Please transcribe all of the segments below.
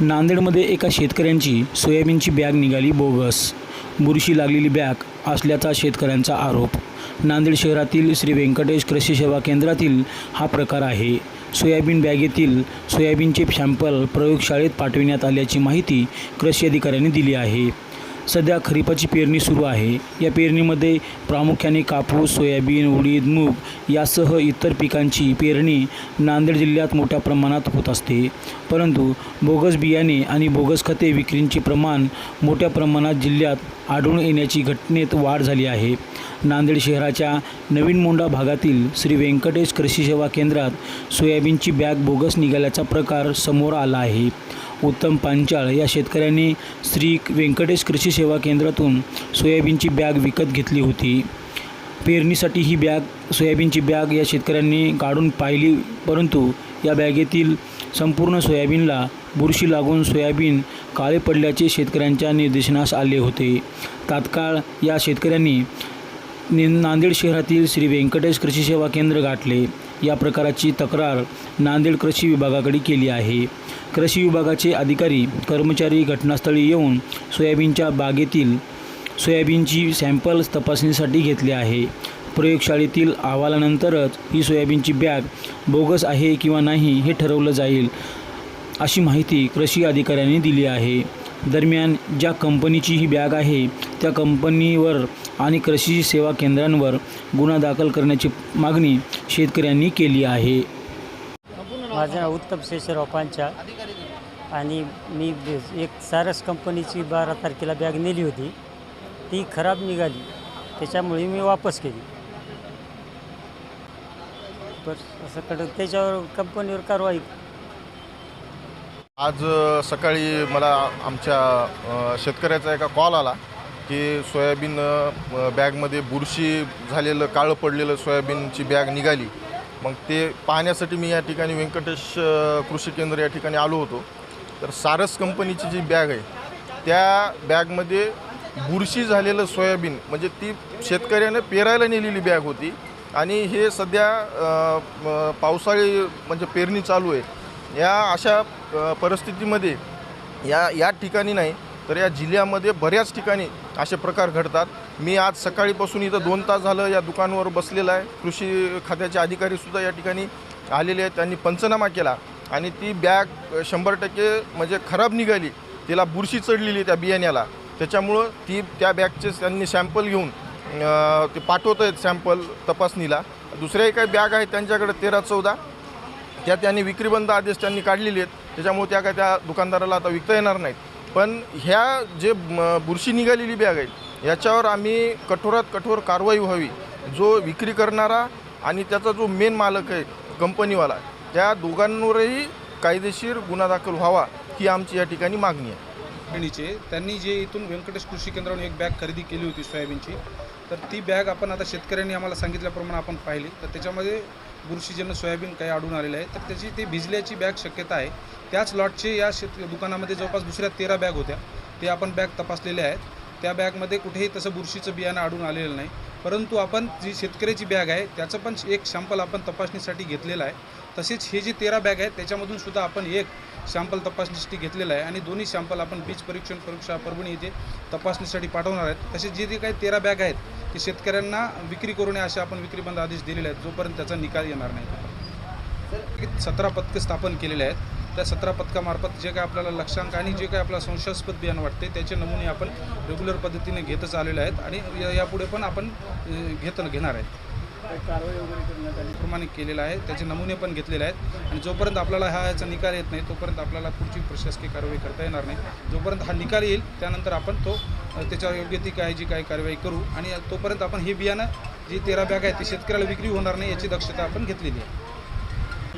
नांदेडमध्ये एका शेतकऱ्यांची सोयाबीनची बॅग निघाली बोगस. बुरशी लागलेली बॅग असल्याचा शेतकऱ्यांचा आरोप. नांदेड शहरातील श्री व्यंकटेश कृषी सेवा केंद्रातील हा प्रकार आहे. सोयाबीन बॅगेतील सोयाबीनचे सॅम्पल प्रयोगशाळेत पाठविण्यात आल्याची माहिती कृषी अधिकाऱ्यांनी दिली आहे. सध्या खरीपाची पेरणी सुरू आहे. या पेरणीमध्ये प्रामुख्याने कापूस सोयाबीन उडीद मूग यासह इतर पिकांची पेरणी नांदेड जिल्ह्यात मोठ्या प्रमाणात होत असते. परंतु बोगस बियाणे आणि बोगस खते विक्रींचे प्रमाण मोठ्या प्रमाणात जिल्ह्यात आढळून येण्याची घटनेत वाढ झाली आहे. नांदेड शहराच्या नवीन मोंडा भागातील श्री व्यंकटेश कृषी सेवा केंद्रात सोयाबीनची बॅग बोगस निघाल्याचा प्रकार समोर आला आहे. उत्तम पांचाळ या शेतकऱ्यांनी श्री व्यंकटेश कृषी सेवा केंद्रातून सोयाबीनची बॅग विकत घेतली होती. पेरणीसाठी ही बॅग सोयाबीनची बॅग या शेतकऱ्यांनी काढून पाहिली परंतु या बॅगेतील संपूर्ण सोयाबीनला बुरशी लागून सोयाबीन काळे पडल्याचे शेतकऱ्यांच्या निदर्शनास आले होते. तात्काळ या शेतकऱ्यांनी नांदेड शहरातील श्री व्यंकटेश कृषी सेवा केंद्र गाठले. या प्रकाराची तक्रार नांदेड कृषी विभागाकडे केली आहे. कृषी विभागाचे अधिकारी कर्मचारी घटनास्थळी येऊन सोयाबीनच्या बागेतील सोयाबीनची सॅम्पल्स तपासणीसाठी घेतले आहे. प्रयोगशाळेतील अहवालानंतरच ही सोयाबीनची बॅग बोगस आहे किंवा नाही हे ठरवलं जाईल अशी माहिती कृषी अधिकाऱ्यांनी दिली आहे. दरम्यान ज्या कंपनीची ही बॅग आहे त्या कंपनीवर आणि कृषी सेवा केंद्रांवर गुन्हा दाखल करण्याची मागणी शेतकऱ्यांनी केली आहे. माझं नाव उत्तम शेषराव आणि मी एक सारस कंपनीची बारा तारखेला बॅग नेली होती. ती खराब निघाली. त्याच्यामुळे मी वापस केली. बस असं कडक. त्याच्यावर कंपनीवर कारवाई आज सकाळी मला आमच्या शेतकऱ्याचा एका कॉल आला की सोयाबीन बॅगमध्ये बुरशी झालेलं काळं पडलेलं सोयाबीनची बॅग निघाली. मग ते पाहण्यासाठी मी या ठिकाणी व्यंकटेश कृषी केंद्र या ठिकाणी आलो होतो. तर सारस कंपनीची जी बॅग आहे त्या बॅगमध्ये बुरशी झालेलं सोयाबीन म्हणजे ती शेतकऱ्यानं पेरायला नेलेली बॅग होती. आणि हे सध्या पावसाळी म्हणजे पेरणी चालू आहे. या अशा परिस्थितीमध्ये या या ठिकाणी नाही तर या जिल्ह्यामध्ये बऱ्याच ठिकाणी असे प्रकार घडतात. मी आज सकाळीपासून इथं दोन तास झालं या दुकानावर बसलेलं आहे. कृषी खात्याचे अधिकारीसुद्धा या ठिकाणी आलेले आहेत. त्यांनी पंचनामा केला आणि ती बॅग शंभर टक्के म्हणजे खराब निघाली. तिला बुरशी चढलेली त्या बियाण्याला. त्याच्यामुळं ती त्या बॅगचे त्यांनी सॅम्पल घेऊन ते पाठवत आहेत सॅम्पल तपासणीला. दुसऱ्याही काही बॅग आहेत त्यांच्याकडे तेरा चौदा. त्या त्यांनी विक्रीबंद आदेश त्यांनी काढलेले आहेत त्याच्यामुळे त्या काय त्या दुकानदाराला आता विकता येणार नाहीत. पण ह्या जे बुरशी निघालेली बॅग आहे याच्यावर आम्ही कठोरात कठोर कारवाई व्हावी. जो विक्री करणारा आणि त्याचा जो मेन मालक आहे कंपनीवाला त्या दोघांवरही कायदेशीर गुन्हा दाखल व्हावा ही आमची या ठिकाणी मागणी आहे. त्यांनी जे इथून व्यंकटेश कृषी केंद्रावरून एक बॅग खरेदी केली होती सोयाबीनची. तर ती बॅग आपण आता शेतकऱ्यांनी आम्हाला सांगितल्याप्रमाणे आपण पाहिली. तर त्याच्यामध्ये बुरशीजन्य सोयाबीन काही आढळून आलेलं आहे. तर त्याची ती भिजल्याची बॅग शक्यता आहे. त्याच लॉटचे या शेत दुकानामध्ये जवळपास दुसऱ्या तेरा बॅग होत्या. ते आपण बॅग तपासलेल्या आहेत. त्या बॅगमध्ये कुठेही तसं बुरशीचं बियाणं आढळून आलेलं नाही. परंतु आपण जी शेतकऱ्याची बॅग आहे त्याचं पण एक सॅम्पल आपण तपासणीसाठी घेतलेलं आहे. तसेच हे जे तेरा बॅग आहेत त्याच्यामधून सुद्धा आपण एक सॅम्पल तपासणीसाठी घेतलेला आहे. आणि दोन्ही सॅम्पल आपण बीज परीक्षण परीक्षा परभणी येथे तपासणीसाठी पाठवणार आहेत. तसेच जे जे काही तेरा बॅग आहेत ते शेतकऱ्यांना विक्री करू नये असे आपण विक्रीबंद आदेश दिलेले आहेत जोपर्यंत त्याचा निकाल येणार नाही. सतरा पथकं स्थापन केलेले आहेत. त्या सतरा पथकामार्फत जे काय आपल्याला लक्षांक आणि जे काय आपल्याला संशयास्पद बियाणं वाटते त्याचे नमुने आपण रेग्युलर पद्धतीने घेतच आलेले आहेत आणि या- यापुढे पण आपण घेत घेणार आहेत. प्रमाणे केलेला आहे. त्याचे नमुने पण घेतलेले आहेत. आणि जोपर्यंत आपल्याला हा याचा निकाल येत नाही तोपर्यंत आपल्याला पुढची प्रशासकीय कारवाई करता येणार नाही. जोपर्यंत हा निकाल येईल त्यानंतर आपण तो त्याच्यावर योग्य ती काय जी काही कारवाई करू आणि तोपर्यंत आपण हे बियाणं जी तेरा बॅग आहे ते शेतकऱ्याला विक्री होणार नाही याची दक्षता आपण घेतलेली आहे.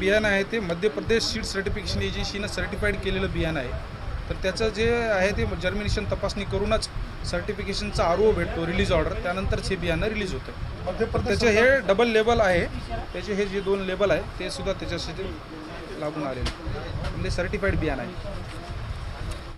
बियाणं आहे ते मध्य प्रदेश सीड सर्टिफिकेशन एजन्सीनं सर्टिफाईड केलेलं बियाणं आहे. तर त्याचं जे आहे ते जर्मिनेशन तपासणी करूनच सर्टिफिकेशनचा आर ओ भेटतो रिलीज ऑर्डर त्यानंतरच हे बियाणं रिलीज होतं. त्याचे हे डबल लेबल आहे. त्याचे हे जे दोन लेबल आहे ते सुद्धा त्याच्यासाठी लागून आलेले. म्हणजे सर्टिफाईड बियाणं आहे